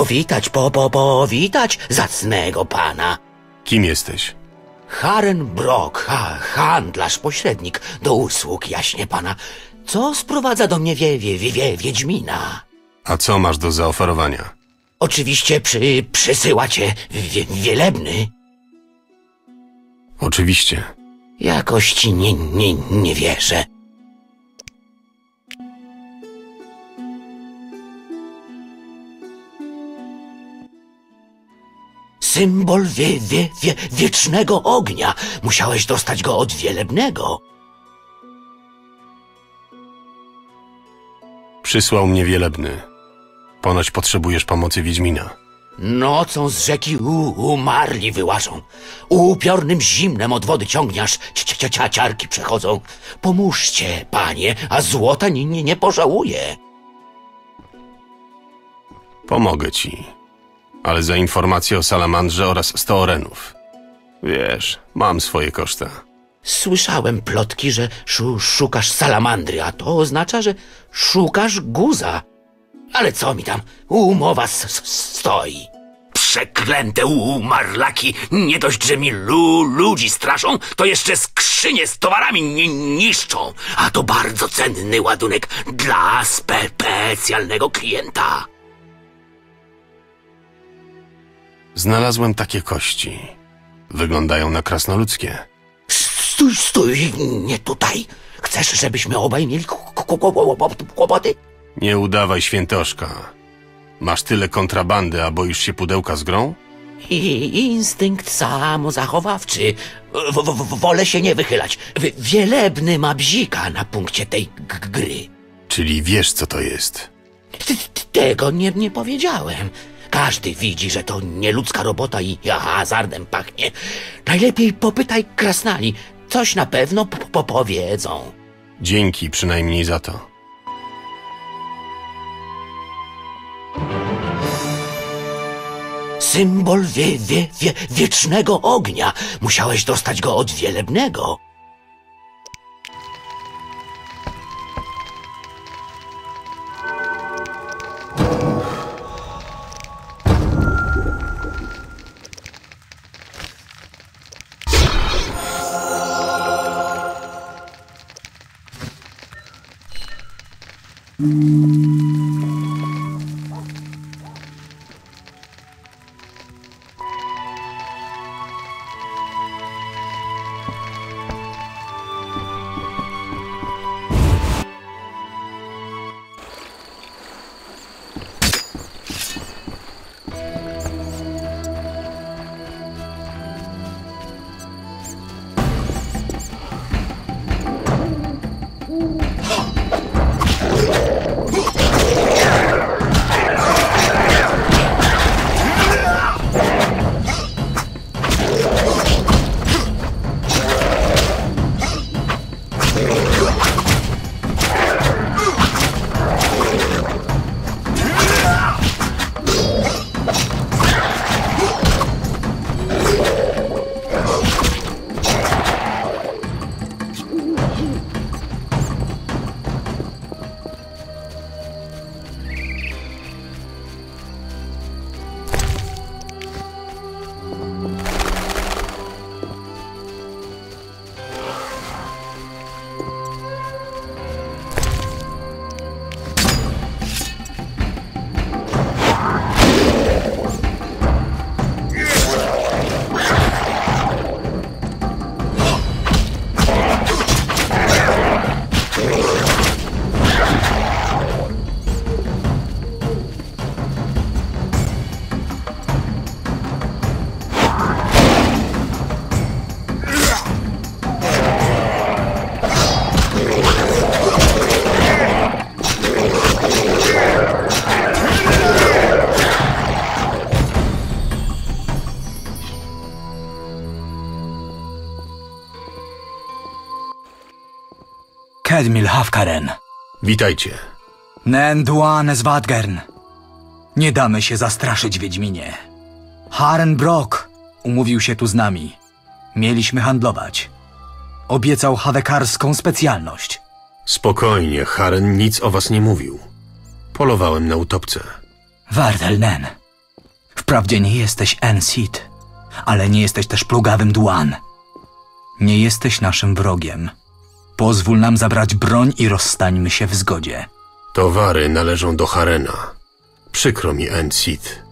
powitać, po, po, powitać zacnego pana. Kim jesteś? Haren Brock, ha, handlarz, pośrednik do usług, jaśnie pana. Co sprowadza do mnie wie, wie, wie, wie, Wiedźmina? A co masz do zaoferowania? Oczywiście przy, przysyła cię wie, wielebny. Oczywiście. Jakoś ci nie, nie, nie wierzę. Symbol wie, wie, wie, wiecznego ognia. Musiałeś dostać go od wielebnego. Przysłał mnie wielebny. Ponoć potrzebujesz pomocy Wiedźmina. Nocą z rzeki u, umarli wyłażą. Upiornym zimnem od wody ciągniasz, ciarki przechodzą. Pomóżcie, panie, a złota nie, nie, nie pożałuje. Pomogę ci. Ale za informację o salamandrze oraz sto orenów. Wiesz, mam swoje koszta. Słyszałem plotki, że szu, szukasz salamandry, a to oznacza, że szukasz guza. Ale co mi tam, umowa s- s- stoi. Przeklęte umarlaki, nie dość, że mi lu ludzi straszą, to jeszcze skrzynie z towarami ni niszczą. A to bardzo cenny ładunek dla spe specjalnego klienta. Znalazłem takie kości. Wyglądają na krasnoludzkie. Stój, stój, nie tutaj. Chcesz, żebyśmy obaj mieli kłopoty? Nie udawaj świętoszka. Masz tyle kontrabandy, a boisz się pudełka z grą? I instynkt samozachowawczy. W, w, w, wolę się nie wychylać. Wielebny ma bzika na punkcie tej gry. Czyli wiesz, co to jest. T- Tego nie, nie powiedziałem. Każdy widzi, że to nieludzka robota i hazardem pachnie. Najlepiej popytaj krasnali. Coś na pewno p- p- powiedzą. Dzięki przynajmniej za to. Symbol wie, wie, wie, wiecznego ognia. Musiałeś dostać go od wielebnego. Kedmil Hafkaren. Witajcie. Nenduane Swadgern. Nie damy się zastraszyć, Wiedźminie. Haren Brock umówił się tu z nami. Mieliśmy handlować. Obiecał hawekarską specjalność. Spokojnie, Haren nic o was nie mówił. Polowałem na utopce. Wardelnen. Wprawdzie nie jesteś Ensid, ale nie jesteś też plugawym Duan. Nie jesteś naszym wrogiem. Pozwól nam zabrać broń i rozstańmy się w zgodzie. Towary należą do Harena. Przykro mi, Encid,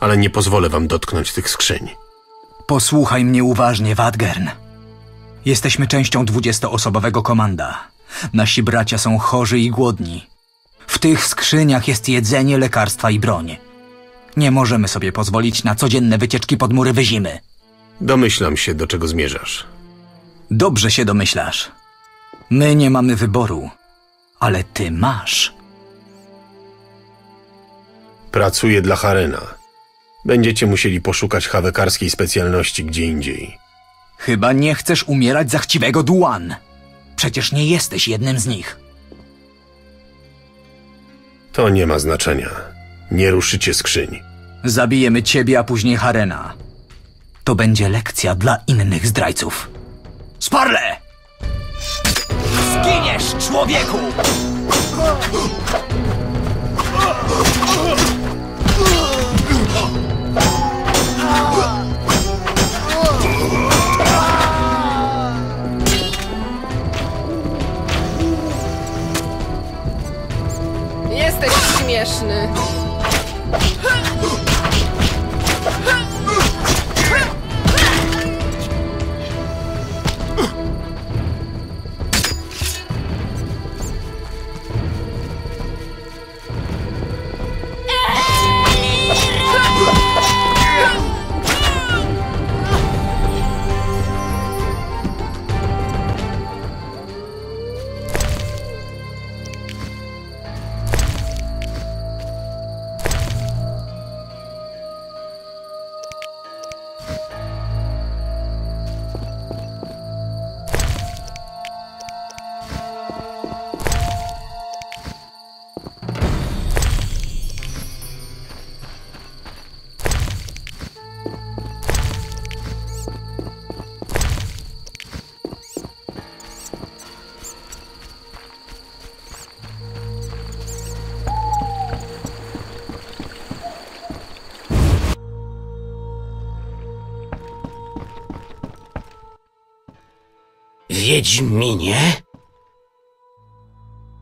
ale nie pozwolę wam dotknąć tych skrzyń. Posłuchaj mnie uważnie, Wadgern. Jesteśmy częścią dwudziestoosobowego komanda. Nasi bracia są chorzy i głodni. W tych skrzyniach jest jedzenie, lekarstwa i broń. Nie możemy sobie pozwolić na codzienne wycieczki pod mury wyzimy. Domyślam się, do czego zmierzasz. Dobrze się domyślasz. My nie mamy wyboru, ale ty masz. Pracuję dla Harena. Będziecie musieli poszukać hawekarskiej specjalności gdzie indziej. Chyba nie chcesz umierać za chciwego Duan. Przecież nie jesteś jednym z nich. To nie ma znaczenia. Nie ruszycie skrzyń. Zabijemy ciebie, a później Harena. To będzie lekcja dla innych zdrajców. Sparle! Zginiesz, człowieku! Wiedźminie?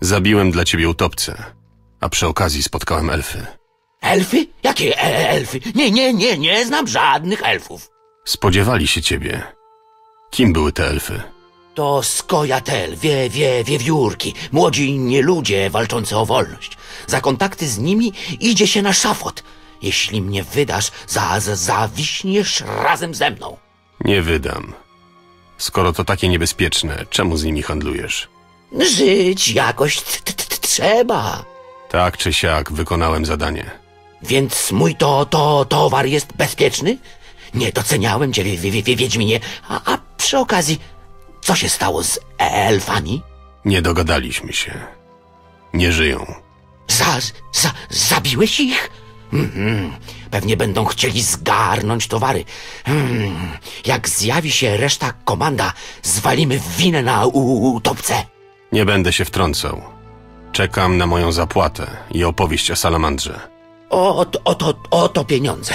Zabiłem dla ciebie utopcę, a przy okazji spotkałem elfy. Elfy? Jakie e elfy? Nie, nie, nie, nie znam żadnych elfów. Spodziewali się ciebie. Kim były te elfy? To skojatel, wie, wie, wiewiórki, młodzi nieludzie walczący o wolność. Za kontakty z nimi idzie się na szafot. Jeśli mnie wydasz, za, za, zawiśniesz razem ze mną. Nie wydam. Skoro to takie niebezpieczne, czemu z nimi handlujesz? Żyć jakoś trzeba. Tak czy siak wykonałem zadanie. Więc mój to, to towar jest bezpieczny? Nie doceniałem cię, wie, wie, wie, Wiedźminie. A, a przy okazji, co się stało z elfami? Nie dogadaliśmy się. Nie żyją. Za, za, zabiłeś ich? Mhm. Pewnie będą chcieli zgarnąć towary. Hmm. Jak zjawi się reszta komanda, zwalimy winę na utopce. Nie będę się wtrącał. Czekam na moją zapłatę i opowieść o salamandrze. Oto, oto, oto pieniądze.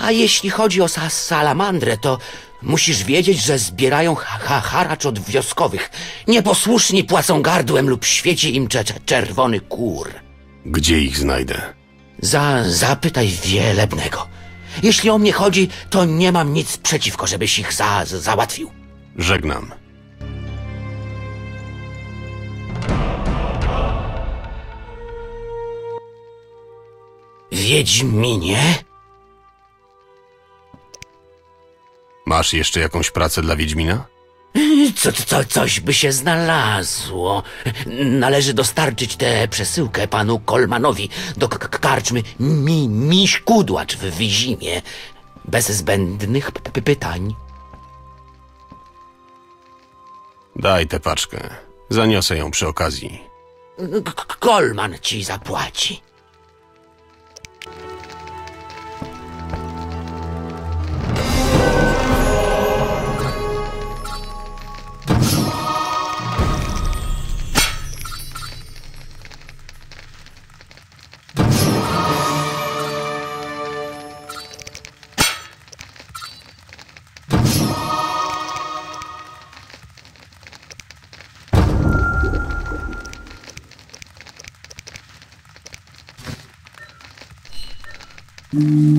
A jeśli chodzi o sa salamandrę, to musisz wiedzieć, że zbierają ha ha haracz od wioskowych. Nieposłuszni płacą gardłem lub świeci im cze czerwony kur. Gdzie ich znajdę? Za, zapytaj wielebnego. Jeśli o mnie chodzi, to nie mam nic przeciwko, żebyś ich za, za załatwił. Żegnam. Wiedźminie? Masz jeszcze jakąś pracę dla Wiedźmina? Co, co, coś by się znalazło. Należy dostarczyć tę przesyłkę panu Kolmanowi do karczmy mi, Miś Kudłacz w Wyzimie. Bez zbędnych pytań. Daj tę paczkę. Zaniosę ją przy okazji. K- Kolman ci zapłaci. Mm-hmm.